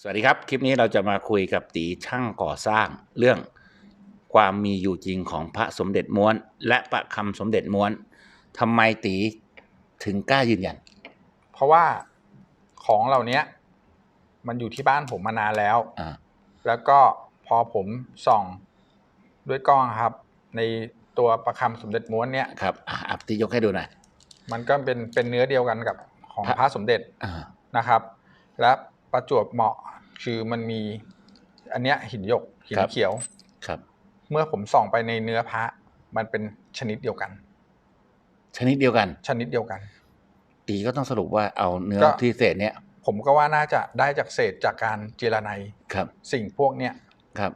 สวัสดีครับ คลิปนี้เราจะมาคุยกับตีช่างก่อสร้างเรื่องความมีอยู่จริงของพระสมเด็จม้วน และประคำสมเด็จม้วนทำไมตีถึงกล้ายืนยัน เพราะว่าของเหล่าเนี้ยมันอยู่ที่บ้านผมมานานแล้ว อ่าแล้วก็พอผมส่องด้วยกล้องครับ ในตัวประคำสมเด็จม้วนเนี้ยครับอะอัพตียกให้ดูหน่อย มันก็เป็นเป็นเนื้อเดียวกันกับของพระพระสมเด็จอ่านะครับ และ ประจวบเหมาะคือมันมี อันเนี้ยหินหยกหินเขียว ครับ เมื่อผมส่องไปในเนื้อพระ มันเป็นชนิดเดียวกัน ชนิดเดียวกัน ชนิดเดียวกัน ตีก็ต้องสรุปว่าเอาเนื้อก็ที่เศษเนี้ยผมก็ว่าน่าจะได้จากเศษจากการเจรไนครับ สิ่งพวกเนี้ยครับ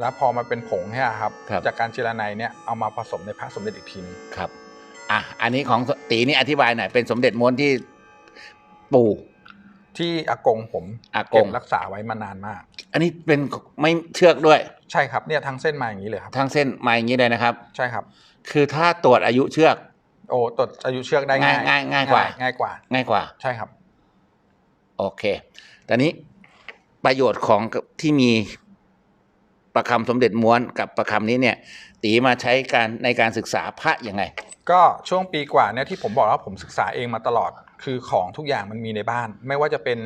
แล้วพอมาเป็นผงเนี่ยครับครับ จากการเจรไนเนี่ยเอามาผสมในพระสมเด็จอีกทีนึงครับอะอันนี้ของตีนี่อธิบายหน่อยเป็นสมเด็จม้วนที่ปู่ ที่อากงผมอากง เก็บรักษาไว้มานานมาก อันนี้เป็นไม่เชือกด้วย ใช่ครับเนี่ยทั้งเส้นมาอย่างนี้เลยครับ ทั้งเส้นมาอย่างนี้เลยนะครับ ใช่ครับ คือถ้าตรวจอายุเชือก โอ้ตรวจอายุเชือกได้ง่ายง่ายง่ายกว่า ง่ายกว่า ง่ายกว่า ใช่ครับ โอเคตอนนี้ประโยชน์ของที่มีประคำสมเด็จม้วนกับประคำนี้เนี่ย ตีมาใช้การในการศึกษาพระยังไง ก็ช่วงปีกว่าเนี่ยที่ผมบอกว่าผมศึกษาเองมาตลอด คือของทุกอย่างมันมีในบ้าน ไม่ว่าจะเป็น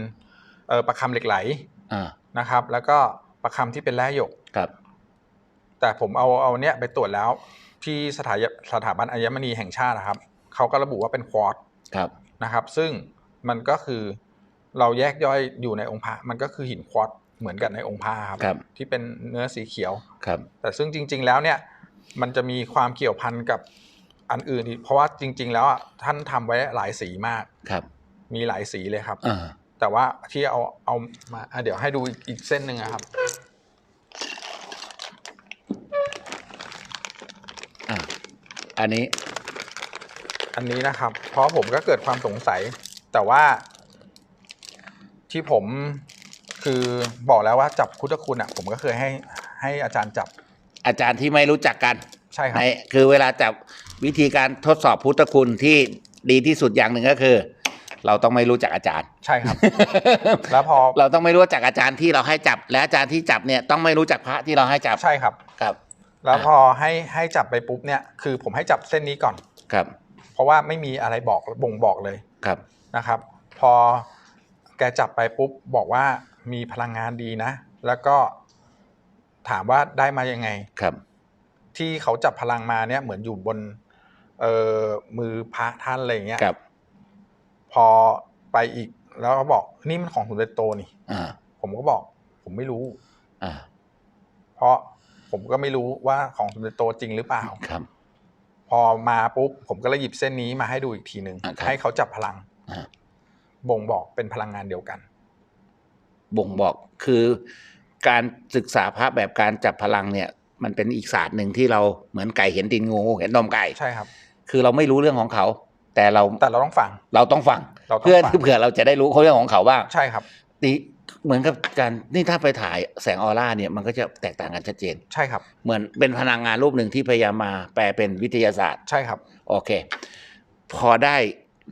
เอ่อประคำเหล็กไหลอ่านะครับ แล้วก็ประคำที่เป็นแร่หยก ครับ แต่ผมเอาเอาเนี้ยไปตรวจแล้วที่สถายสถาบันอัญมณีแห่งชาตินะครับเขาก็ระบุว่าเป็นควอตซ์ครับ นะครับ ซึ่งมันก็คือเราแยกย่อยอยู่ในองค์พระมันก็คือหินควอตซ์เหมือนกันในองค์พระครับ ครับ ที่เป็นเนื้อสีเขียว ครับ แต่ซึ่งจริง ๆ แล้วเนี่ยมันจะมีความเกี่ยวพันกับ อันอื่นอีกเพราะว่าจริง ๆ แล้วอะท่านทำไว้หลายสีมากครับ มีหลายสีเลยครับอ่าแต่ว่าที่เอาเอามาอะเดี๋ยวให้ดูอีกอีกเส้นหนึ่งนะครับอ่าอันนี้ อันนี้นะครับ เพราะผมก็เกิดความสงสัย แต่ว่า ที่ผมคือบอกแล้วว่าจับพุทธคุณอะ ผมก็เคยให้ให้อาจารย์จับ อาจารย์ที่ไม่รู้จักกัน ใช่ครับในคือเวลาจับ วิธีการทดสอบพุทธคุณที่ดีที่สุดอย่างหนึ่งก็คือ เราต้องไม่รู้จักอาจารย์ ใช่ครับ แล้วพอเราต้องไม่รู้จักอาจารย์ที่เราให้จับ และอาจารย์ที่จับเนี่ยต้องไม่รู้จักพระที่เราให้จับใช่ครับ ครับ แล้วพอให้ให้จับไปปุ๊บเนี่ย คือผมให้จับเส้นนี้ก่อนครับ เพราะว่าไม่มีอะไรบอกบ่งบอกเลยครับนะครับ พอแกจับไปปุ๊บบอกว่ามีพลังงานดีนะ แล้วก็ถามว่าได้มายังไงครับ ที่เขาจับพลังมาเนี่ยเหมือนอยู่บน เอ่อมือพระท่านอะไรอย่างเงี้ยครับ พอไปอีกแล้วเขาบอกนี่มันของสมเด็จโตนี่อ่า ผมก็บอก ผมไม่รู้ อ่า เพราะผมก็ไม่รู้ว่าของสมเด็จโตจริงหรือเปล่า ครับ พอมาปุ๊บผมก็เลยหยิบเส้นนี้มาให้ดูอีกทีหนึ่งอะครับให้เขาจับพลังอ่าบ่งบอกเป็นพลังงานเดียวกัน บ่งบอกคือการศึกษาพระแบบการจับพลังเนี่ย มันเป็นอีกศาสตร์หนึ่งที่เราเหมือนไก่เห็นตีนงูเห็นนมไก่ใช่ครับ คือเราไม่รู้เรื่องของเขา แต่เราแต่เราต้องฟัง เราต้องฟังเราต้องเพื่อฟังเผื่อเราจะได้รู้เรื่องของเขาบ้างใช่ครับตีเหมือนกับการนี่ถ้าไปถ่ายแสงออร่าเนี่ยมันก็จะแตกต่างกันชัดเจน ใช่ครับ เหมือนเป็นพลังงานรูปหนึ่งที่พยายามมาแปลเป็นวิทยาศาสตร์ใช่ครับ โอเค พอได้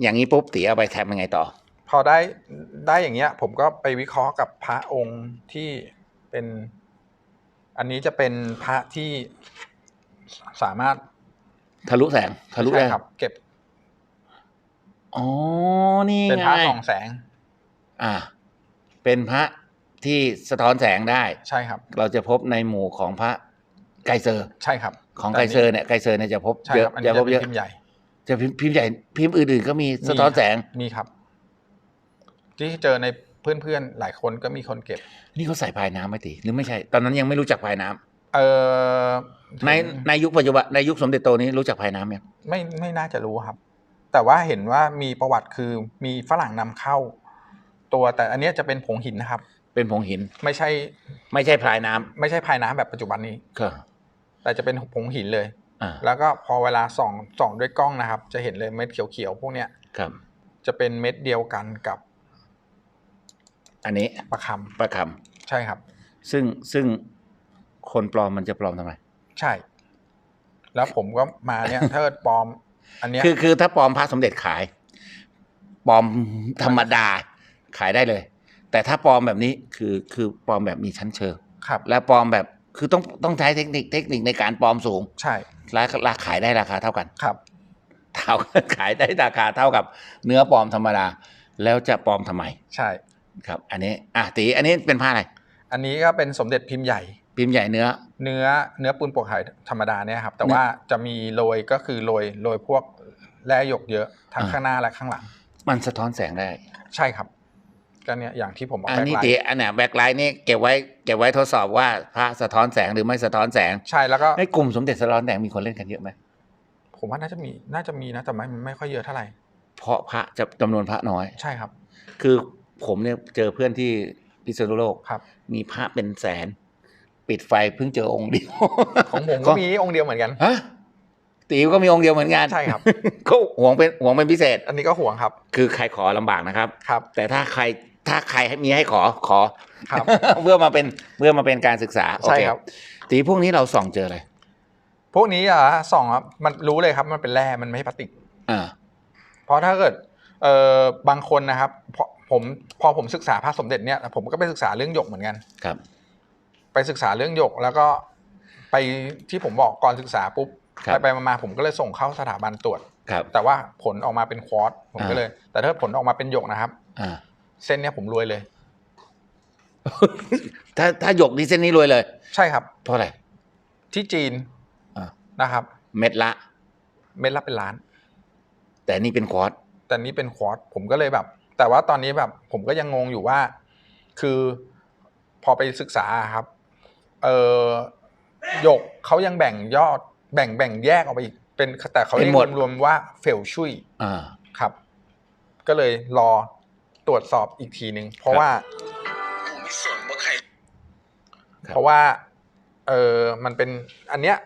อย่างนี้ปุ๊บตีเอาไปแทำยังไงต่อ พอได้ได้อย่างเงี้ย ผมก็ไปวิเคราะห์กับพระองค์ที่เป็น อันนี้จะเป็นพระที่สามารถทะลุแสงทะลุใช่ได้ครับเก็บอ๋อนี่เป็นไงพระส่องแสง อ่า เป็นพระที่สะท้อนแสงได้ ใช่ครับ เราจะพบในหมู่ของพระไกเซอร์ ใช่ครับ ของแต่ไกนี่เซอร์เนี่ยไกเซอร์เนี่ยจะพบใช่เยคอะรับอันจะนี้พจะบเป็นเยอะพิมพ์ใหญ่ จะพิมพ์พิมพ์ใหญ่พิมพ์อื่นๆก็มีสะท้อนแสงมีครับ ที่เจอใน เพื่อนๆหลายคนก็มีคนเก็บ นี่เขาใส่พายน้ำไหมตีหรือไม่ใช่ ตอนนั้นยังไม่รู้จักพายน้ำเออในในยุคปัจจุบันในยุคสมเด็จโตนี้รู้จักพายน้ำยังไม่ไม่น่าจะรู้ครับ แต่ว่าเห็นว่ามีประวัติคือมีฝรั่งนำเข้า ตัวแต่อันเนี้ยจะเป็นผงหินนะครับ เป็นผงหิน ไม่ใช่ไม่ใช่พายน้ำไม่ใช่พายน้ำแบบปัจจุบันนี้ ก็แต่จะเป็นผงหินเลย อ่าแล้วก็พอเวลาส่องส่องด้วยกล้องนะครับ จะเห็นเลยเม็ดเขียวๆพวกเนี้ย ครับ จะเป็นเม็ดเดียวกันกับ อันนี้ประคประคำใช่ครับำซึ่งซึ่งคนปลอมมันจะปลอมทำไมใช่ แล้วผมก็มาเนี่ย เทิดปลอม อันเนี้ยคือคือถ้าปลอมพระสมเด็จขาย ปลอมธรรมดาขายได้เลย แต่ถ้าปลอมแบบนี้คือคือปลอมแบบมีชั้นเชิง ครับ และปลอมแบบคือต้องต้องใช้เทคนิคเทคนิคในการปลอมสูงใช่และราขายได้ราคาเท่ากัน ครับ เท่า ขายได้ราคาเท่ากับเนื้อปลอมธรรมดา แล้วจะปลอมทำไม ใช่ ครับ อันนี้อะตีอันนี้เป็นผ้าอะไร อันนี้ก็เป็นสมเด็จพิมพ์ใหญ่ พิมพ์ใหญ่เนื้อ เนื้อเนื้อปูนโปกหายธรรมดาเนี่ยครับ แต่เนื้อว่าจะมีโรยก็คือโรยโรยพวกแร่หยกเยอะทั้งอ่าข้างหน้าและข้างหลัง มันสะท้อนแสงได้ ใช่ครับก็เนี่ยอย่างที่ผมเอาอันแบ็คนี้ไลตีท์อันเนี้ยแบ็คไลท์นี่เก็บไว้เก็บไว้ทดสอบว่าพระสะท้อนแสงหรือไม่สะท้อนแสงใช่แล้วก็ในกลุ่มสมเด็จสะท้อนแสงมีคนเล่นกันเยอะไหมผมว่าน่าจะมีน่าจะมีนะแต่ไม่ไม่ค่อยเยอะเท่าไหร่เพราะพระจะจำนวนพระน้อยใช่ครับ คือ ผมเนี่ยเจอเพื่อนที่พิษณุโลกครับ มีพระเป็นแสน ปิดไฟเพิ่งเจอองค์เดียวของผมก็มีองค์เดียวเหมือนกันฮะตีก็มีองค์เดียวเหมือนกันใช่ครับเขาหวงเป็นหวงเป็นพิเศษ อันนี้ก็ห่วงครับ คือใครขอลำบากนะครับครับ แต่ถ้าใครถ้าใครให้มีให้ขอขอครับเพื่อมาเป็นเพื่อมาเป็นการศึกษาโอใช่เคครับตีพวกนี้เราส่องเจออะไรพวกนี้อะส่องอะมันรู้เลยครับ มันเป็นแร่มันไม่ใช่พลาสติกอ่าเพราะถ้าเกิดเอ่อบางคนนะครับพอ ผมพอผมศึกษาพระสมเด็จเนี่ยผมก็ไปศึกษาเรื่องหยกเหมือนกันครับ ไปศึกษาเรื่องหยกแล้วก็ไปที่ผมบอกก่อนศึกษาปุ๊บครับไปไปมาๆผมก็เลยส่งเข้าสถาบันตรวจครับแต่ว่าผลออกมาเป็นควอตซ์ผมก็อ่าเลย แต่ถ้าผลออกมาเป็นหยกนะครับอ่าเส้นเนี้ยผมรวยเลย ถ้าถ้าหยกนี่เส้นนี้รวยเลย ใช่ครับ เพราะอะไร ที่จีนอ่านะครับ เม็ดละ เม็ดละเป็นล้าน แต่นี่เป็นควอตซ์แต่นี้เป็นควอตซ์ผมก็เลยแบบ แต่ว่าตอนนี้แบบผมก็ยังงงอยู่ว่า คือพอไปศึกษาครับ เออหยกเขายังแบ่งยอด แบ่งแบ่งแยกออกไปอีกเป็นแต่เขาเรียกรวมๆว่าเฟลชุยอ่าครับ ก็เลยรอตรวจสอบอีกทีหนึ่งเพราะว่าครับเพราะว่า เออมันเป็น อันเนี้ย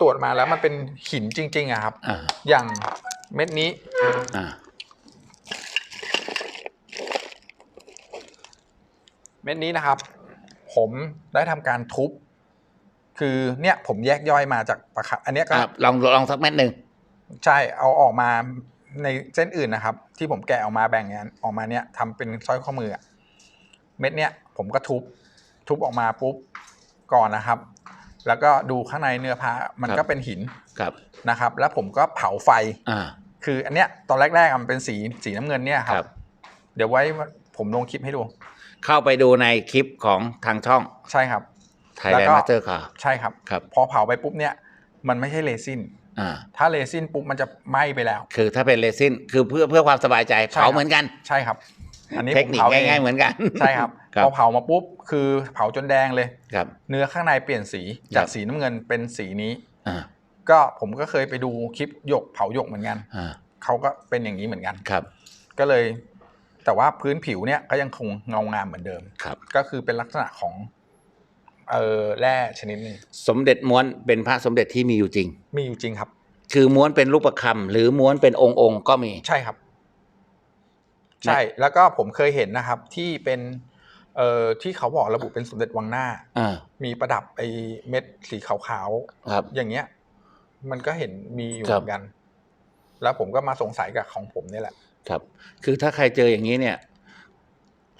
ตรวจมาแล้วมันเป็นหินจริง ๆอะครับอ่าอย่างเม็ดนี้ อ่า เม็ดนี้นะครับ ผมได้ทำการทุบ คือเนี่ยผมแยกย่อยมาจากปลาคาอันเนี้ยก็อะลองลองสักเม็ดหนึ่งใช่เอาออกมาในเส้นอื่นนะครับ ที่ผมแกะออกมาแบ่งงานออกมาเนี่ยทำเป็นสร้อยข้อมืออะเม็ดเนี้ยผมก็ทุบ ทุบออกมาปุ๊บก่อนนะครับ แล้วก็ดูข้างในเนื้อผ้ามันก็เป็นหินครับนะครับ แล้วผมก็เผาไฟอ่าคืออันเนี้ยตอนแรกๆอะมันเป็นสีสีน้ำเงินเนี่ยคครัรับ บ เดี๋ยวไว้ผมลงคลิปให้ดู เข้าไปดูในคลิปของทางช่องใช่ครับไทยแล้แลนวก็ด์มาสเตอร์ค่ะใช่ครับครับ พอเผาไปปุ๊บเนี่ยมันไม่ใช่เรซินอ่าถ้าเรซินปุ๊บมันจะไหม้ไปแล้ว คือถ้าเป็นเรซินคือเพื่อเพื่อความสบายใจใช่เผาครับเหมือนกันใช่ครับ อันนี้เทผคมนิคเผาเองง่ายๆเหมือนกันใช่ครับครับพอเผามาปุ๊บคือเผาจนแดงเลยครับ เนื้อข้างในเปลี่ยนสีครัจากบสีน้ำเงินเป็นสีนี้อ่าก็ผมก็เคยไปดูคลิปหยกเผาหยกเหมือนกันอ่าเขาก็เป็นอย่างนี้เหมือนกันครับ ก็เลย แต่ว่าพื้นผิวเนี่ยก็ยังคงเงางามเหมือนเดิม ครับ ก็คือเป็นลักษณะของเอ่อแร่ชนิดหนึ่งสมเด็จม้วนเป็นพระสมเด็จที่มีอยู่จริง มีอยู่จริงครับ คือม้วนเป็นรูปประคำหรือม้วนเป็นองค์องค์ๆก็มี ใช่ครับ ใช่แล้วก็ผมเคยเห็นนะครับ ที่เป็นเอ่อที่เขาบอกระบุเป็นสมเด็จวังหน้า อ่า มีประดับไอ้เม็ดสีขาวครับ ๆอย่างเงี้ย มันก็เห็นมีอยู่ครัเหบมือนกัน แล้วผมก็มาสงสัยกับของผมเนี่ยแหละ ครับ คือถ้าใครเจออย่างนี้เนี่ย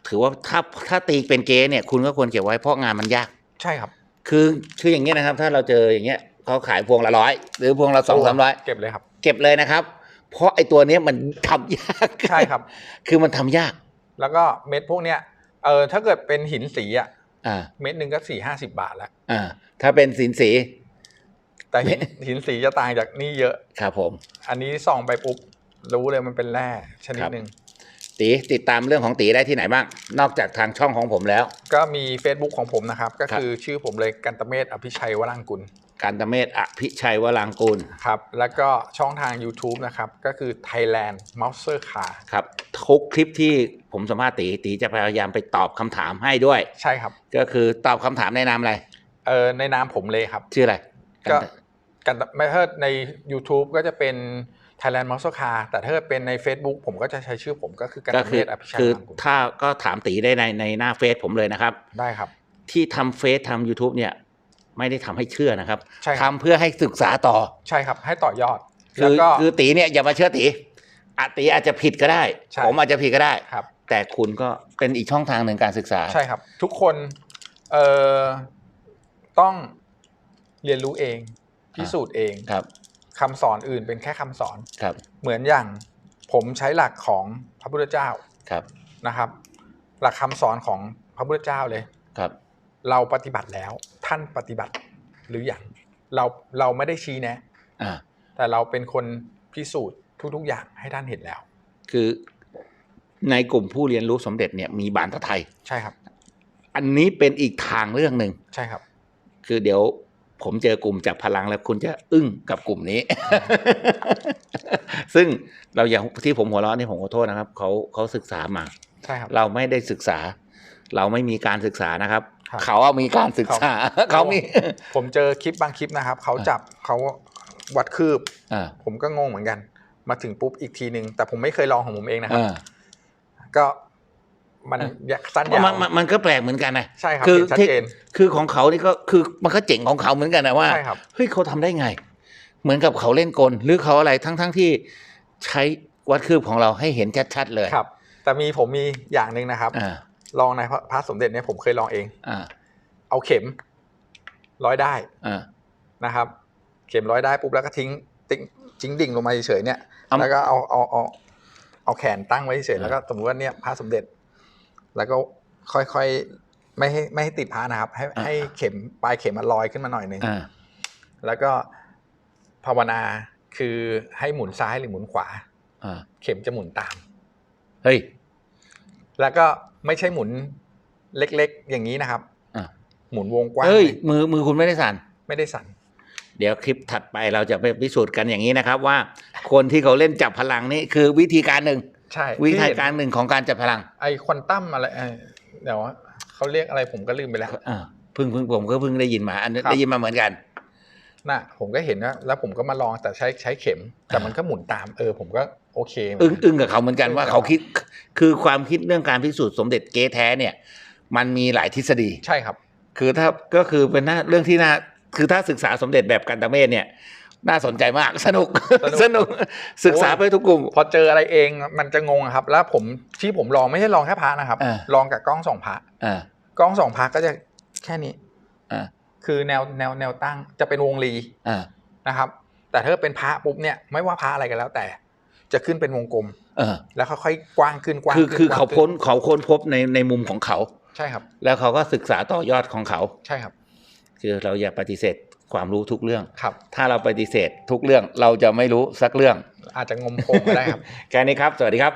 ถือว่าถ้าถ้าตีเป็นเก๊เนี่ย คุณก็ควรเก็บไว้เพราะงานมันยาก ใช่ครับ คือคืออย่างเงี้ยนะครับ ถ้าเราเจออย่างเงี้ยเขาขายพวงละร้อยหรือพวงละสองสามร้อยเก็บเลยครับ เก็บเลยนะครับ เพราะไอ้ตัวเนี้ยมันทำยากใช่ครับ คือมันทำยาก แล้วก็เม็ดพวกเนี้ยเออถ้าเกิดเป็นหินสีอะอ่าเม็ดหนึ่งก็สี่ห้าสิบบาทแล้วอ่า ถ้าเป็นสินสี แต่หินหินสีจะต่างจากนี่เยอะ ครับผม อันนี้ส่องไปปุ๊บ รู้เลยมันเป็นแร่ชนิดครับหนึ่งตีติดตามเรื่องของตีได้ที่ไหนบ้าง นอกจากทางช่องของผมแล้ว ก็มี Facebook ของผมนะครับ ก็ครับคือชื่อผมเลยกันตเมศอภิชัยวรางกุลการตเมศอภิชัยวรางกูลครับ แล้วก็ช่องทาง YouTube นะครับ ก็คือ Thailand Mouser Car ครับทุกคลิปที่ผมสัมภาษณ์ตีตีจะพยายามไปตอบคำถามให้ด้วย ใช่ครับ ก็คือตอบคำถามในนามอะไรเออในนามผมเลยครับ ชื่ออะไรก็กันไม่ถ้าใน YouTube ก็จะเป็น Thailand Mouser Car แต่ถ้าเป็นใน Facebook ผมก็จะใช้ชื่อผมก็คือกันก็ตคืเมอศอภิชัยคือวรางกุลถ้าก็ถามตีได้ในในหน้าเฟซผมเลยนะครับ ได้ครับ ที่ทำเฟซทำ YouTube เนี่ย ไม่ได้ทำให้เชื่อนะครับใช่ครับทำเพื่อให้ศึกษาต่อ ใช่ครับ ให้ต่อยอด คืแล้วอก็คือตีเนี่ยอย่ามาเชื่อตีอาตีอาจจะผิดก็ได้ใช่ผมอาจจะผิดก็ได้ครับ แต่คุณก็เป็นอีกช่องทางหนึ่งการศึกษา ใช่ครับ ทุกคนเอ่อต้องเรียนรู้เองพิสูจน์เองครับ คำสอนอื่นเป็นแค่คำสอนครับ เหมือนอย่างผมใช้หลักของพระพุทธเจ้าครับนะครับ หลักคำสอนของพระพุทธเจ้าเลยครับ เราปฏิบัติแล้วท่านปฏิบัติหรือยังเราเราไม่ได้ชี้แนะอ่าแต่เราเป็นคนพิสูจน์ทุก ๆ อย่างให้ท่านเห็นแล้ว คือในกลุ่มผู้เรียนรู้สมเด็จเนี่ยมีบานตะไทยใช่ครับ อันนี้เป็นอีกทางเรื่องหนึ่งใช่ครับ คือเดี๋ยว ผมเจอกลุ่มจับพลังแล้วคุณจะอึ้งกับกลุ่มนี้ ซึ่งเราอย่างที่ผมหัวเราะนี่ผมขอโทษนะครับเขาเขาศึกษามาใช่ครับเราไม่ได้ศึกษา เราไม่มีการศึกษานะครับครับเขาอะมีการศึกษาเขามี ผมเจอคลิปบางคลิปนะครับเขาจับเขาวัดคืบอ่าผมก็งงเหมือนกัน มาถึงปุ๊บอีกทีหนึ่งแต่ผมไม่เคยลองของผมเองนะครับอ่าก็ มันอะสั้นยาวมันมันมันก็แปลกเหมือนกันนะใช่ครับคือเห็นชัดที่เจนคือของเขานี่ก็คือมันก็เจ๋งของเขาเหมือนกันนะว่าใช่ครับเฮ้ยเขาทำได้ไง เหมือนกับเขาเล่นกลหรือเขาอะไรทั้งทั้งที่ใช้วัดคืบของเราให้เห็นชัดๆเลยครับ แต่มีผมมีอย่างหนึ่งนะครับอ่าลองในพระพระสมเด็จเนี่ยผมเคยลองเองอ่าเอาเข็มร้อยได้อ่านะครับ เข็มร้อยได้ปุ๊บแล้วก็ทิ้งติ้งจิ้งดิ่งลงมาเฉยๆเนี่ยเอาแล้วก็เอาเอาเอาเอาแขนตั้งไว้เฉยๆอ่าแล้วก็สมมติว่าเนี่ยพระสมเด็จ แล้วก็ค่อยๆไม่ให้ไม่ให้ติดพระนะครับ ให้ให้เข็มปลายเข็มมันลอยขึ้นมาหน่อยหนึ่งอ่าแล้วก็ภาวนาคือให้หมุนซ้ายหรือหมุนขวาอ่าเข็มจะหมุนตาม เฮ้ย แล้วก็ไม่ใช่หมุนเล็กๆอย่างนี้นะครับอ่าหมุนวงกว้างเฮ้ยเลยมือมือคุณไม่ได้สั่น ไม่ได้สั่น เดี๋ยวคลิปถัดไปเราจะไปพิสูจน์กันอย่างนี้นะครับ ว่าคนที่เขาเล่นจับพลังนี่คือวิธีการหนึ่ง ใช่วิธีที่เห็นการหนึ่งของการจับพลัง ไอควอนตัมอะไรเอ่อเดี๋ยวเขาเรียกอะไรผมก็ลืมไปแล้วอ่าเพิ่งเพิ่งผมก็เพิ่งได้ยินมา อันนี้ครับได้ยินมาเหมือนกันน่ะผมก็เห็นนะแล้วผมก็มาลองแต่ใช้ใช้เข็ม แต่มันก็หมุนตามเออ ผมก็โอเค อึ้งอึ้งกับเขาเหมือนกันอึ้งว่ากับเขาคิดคือความคิดเรื่องการพิสูจน์สมเด็จเก๊แท้เนี่ย มันมีหลายทฤษฎีใช่ครับ คือถ้าก็คือเป็นหน้าเรื่องที่น่าคือถ้าศึกษาสมเด็จแบบกันตเมศเนี่ย น่าสนใจมากสนุกสนุกสนุกศึกษาไปทุกกลุ่ม พอเจออะไรเองมันจะงงอะครับ แล้วผมที่ผมลองไม่ใช่ลองแค่พระนะครับอ่าลองกับกล้องสองพระอ่ากล้องสองพระก็จะแค่นี้อ่าคือแนวแนวแนวตั้งจะเป็นวงรีอ่านะครับ แต่ถ้าเป็นพระปุ๊บเนี่ยไม่ว่าพระอะไรกันแล้วแต่ จะขึ้นเป็นวงกลมเออแล้วค่อยๆกว้างขึ้นกว้างคือขึ้นคือกว้งเขาขึ้ค้นเขาค้นพบในในมุมของเขา ใช่ครับ แล้วเขาก็ศึกษาต่อยอดของเขา ใช่ครับ คือเราอย่าปฏิเสธ ความรู้ทุกเรื่องครับ ถ้าเราปฏิเสธทุกเรื่องเราจะไม่รู้สักเรื่อง อาจจะงมโพงก็ได้ครับ แค่นี้ครับ สวัสดีครับ